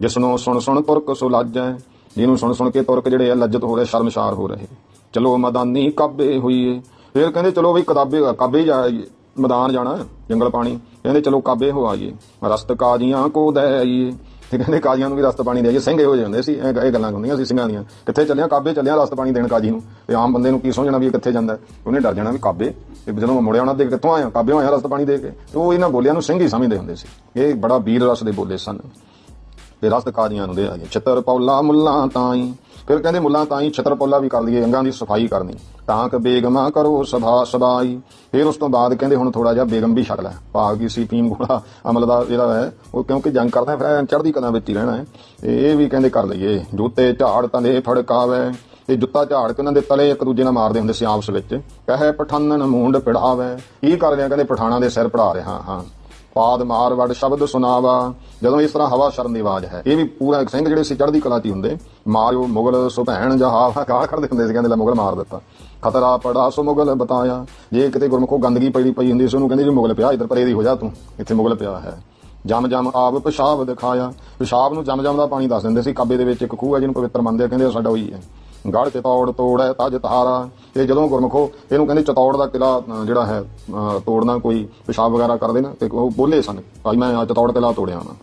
ਜਿਸਨੂੰ ਸੁਣ ਸੁਣ ਤੁਰਕ ਸੋ ਲਾਜੈ, ਜਿਹਨੂੰ ਸੁਣ ਸੁਣ ਕੇ ਤੁਰਕ ਜਿਹੜੇ ਆ ਲੱਜਤ ਹੋ ਰਹੇ, ਸ਼ਰਮਸ਼ਾਰ ਹੋ ਰਹੇ। ਚਲੋ ਮਦਾਨੀ ਕਾਬੇ ਹੋਈਏ। ਫਿਰ ਕਹਿੰਦੇ ਚਲੋ ਵੀ ਕਿਤਾਬੇ, ਕਾਬੇ ਜਾਈਏ ਮੈਦਾਨ ਜਾਣਾ, ਜੰਗਲ ਪਾਣੀ। ਕਹਿੰਦੇ ਚਲੋ ਕਾਬੇ ਹੋ ਆਈਏ, ਰਸਤ ਕਾਜੀਆਂ ਕੋ ਦੇ ਆਈਏ। ਤੇ ਕਹਿੰਦੇ ਕਾਜੀਆਂ ਨੂੰ ਵੀ ਰਸਤ ਪਾਣੀ ਦੇ ਆਈਏ। ਸਿੰਘ ਇਹੋ ਜਿਹੇ ਸੀ, ਇਹ ਇਹ ਗੱਲਾਂ ਹੁੰਦੀਆਂ ਸੀ ਸਿੰਘਾਂ ਦੀਆਂ। ਕਿੱਥੇ ਚੱਲਿਆ, ਕਾਬੇ ਚੱਲਿਆ ਰਸਤ ਪਾਣੀ ਦੇਣ ਕਾਜੀ ਨੂੰ? ਤੇ ਆਮ ਬੰਦੇ ਨੂੰ ਕੀ ਸਮਝਣਾ ਵੀ ਇਹ ਕਿੱਥੇ ਜਾਂਦਾ? ਉਹਨੇ ਡਰ ਜਾਣਾ ਵੀ ਕਾਬੇ। ਤੇ ਜਦੋਂ ਮੈਂ ਮੁੜਿਆ ਉਹਨਾਂ ਦੇ ਕਿੱਥੋਂ ਆਇਆ? ਕਾਬੇ ਆਇਆ ਰਸਤ ਪਾਣੀ ਦੇ ਕੇ ਤੇ ਉਹ ਇਹਨਾਂ ਬੋਲਿਆਂ ਨੂੰ ਸਿੰਘ ਹੀ ਸਮਝਦੇ ਹੁੰਦੇ ਸੀ। ਇਹ ਬੜਾ ਵੀਰ ਰਸ ਦੇ ਬੋਲੇ ਸਨ। ਤੇ ਰਸਤ ਕਾਦੀਆਂ ਨੂੰ ਦੇ ਆਏ ਛਤਰ ਪੌਲਾ ਮੁੱਲਾ ਤਾਈ। ਫਿਰ ਕਹਿੰਦੇ ਮੁੱਲਾ ਤਾਈ ਛਤਰ ਪੌਲਾ ਵੀ ਕਰ ਲਈਏ, ਅੰਗਾਂ ਦੀ ਸਫ਼ਾਈ ਕਰਨੀ। ਤਾਂ ਕਿ ਬੇਗਮਾ ਕਰੋ ਸਭਾ ਸਬਾਈ ਫਿਰ ਉਸ ਤੋਂ ਬਾਅਦ ਕਹਿੰਦੇ ਹੁਣ ਥੋੜਾ ਜਿਹਾ ਬੇਗਮ ਵੀ ਛਕ ਲੈ। ਭਾਗ ਕੀ ਸੀ ਪੀਮ ਗੋਲਾ ਅਮਲ ਦਾ ਜਿਹੜਾ ਹੈ, ਉਹ ਕਿਉਂਕਿ ਜੰਗ ਕਰਦਾ ਫਿਰ ਚੜ੍ਹਦੀ ਕਲਾਂ ਵਿੱਚ ਹੀ ਰਹਿਣਾ ਹੈ। ਤੇ ਇਹ ਵੀ ਕਹਿੰਦੇ ਕਰ ਲਈਏ, ਜੁੱਤੇ ਝਾੜ ਤਲੇ ਫੜਕਾਵੇ। ਤੇ ਜੁੱਤਾ ਝਾੜ ਕੇ ਉਹਨਾਂ ਦੇ ਤਲੇ ਇੱਕ ਦੂਜੇ ਨਾਲ ਮਾਰਦੇ ਹੁੰਦੇ ਸੀ ਆਪਸ ਵਿੱਚ। ਕਹੇ ਪਠਾਨਨ ਮੂੰਡ ਪਿੜਾਵੇ। ਕੀ ਕਰ ਰਿਹਾ ਕਹਿੰਦੇ ਪਠਾਣਾ ਦੇ ਸਿਰ ਪੜਾ ਰਿਹਾ ਹਾਂ। ਪਾਦ ਮਾਰ ਵੜ ਸ਼ਬਦ ਸੁਨਾਵਾ। ਜਦੋਂ ਇਸ ਤਰ੍ਹਾਂ ਹਵਾ ਸ਼ਰਨ ਦੀ ਆਵਾਜ਼ ਹੈ, ਇਹ ਵੀ ਪੂਰਾ ਸਿੰਘ ਜਿਹੜੇ ਸੀ ਚੜ੍ਹਦੀ ਕਲਾ 'ਚ ਹੀ ਹੁੰਦੇ, ਮਾਰਿਓ ਮੁਗਲ ਸੁਭੈਣ ਜਹਾਵਾ ਗਾਲ ਕੱਢਦੇ ਹੁੰਦੇ ਸੀ, ਕਹਿੰਦੇ ਲੈ ਮੁਗਲ ਮਾਰ ਦਿੱਤਾ। ਖਤਰਾ ਪੜਾ ਸੋ ਮੁਗਲ ਬਤਾਇਆ, ਜੇ ਕਿਤੇ ਗੁਰਮੁਖੋ ਗੰਦਗੀ ਪਈ ਪਈ ਹੁੰਦੀ ਸੀ, ਉਹਨੂੰ ਕਹਿੰਦੇ ਜੀ ਮੁਗਲ ਪਿਆ, ਇਧਰ ਪਰੇ ਦੀ ਹੋ ਜਾ ਤੂੰ, ਇੱਥੇ ਮੁਗਲ ਪਿਆ ਹੈ। ਜਮ ਜਮ ਆਪ ਪਿਸ਼ਾਬ ਦਿਖਾਇਆ, ਪਿਸ਼ਾਬ ਨੂੰ ਜਮ ਜਮ ਦਾ ਪਾਣੀ ਦੱਸ ਦਿੰਦੇ ਸੀ, ਕਾਬੇ ਦੇ ਵਿੱਚ ਇੱਕ ਖੂਹ ਹੈ, ਜਿਹਨੂੰ ਪਵਿੱਤਰ ਮੰਨਦੇ ਆ, ਕਹਿੰਦੇ ਉਹ ਸਾਡਾ ਉਹੀ ਹੈ। ਗੜ ਚਤੌੜ ਤੋੜ ਹੈ ਤਜ ਤਹਾਰਾ ਇਹ ਜਦੋਂ ਗੁਰਮੁਖੋ, ਇਹਨੂੰ ਕਹਿੰਦੇ ਚਤੌੜ ਦਾ ਕਿਲਾ ਜਿਹੜਾ ਹੈ ਤੋੜਨਾ, ਕੋਈ ਪਿਸ਼ਾਬ ਵਗੈਰਾ ਕਰਦੇ ਨਾ, ਤੇ ਉਹ ਬੋਲੇ ਸਨ, ਭਾਈ ਮੈਂ ਚਤੌੜ ਕਿਲਾ ਤੋੜਿਆ ਨਾ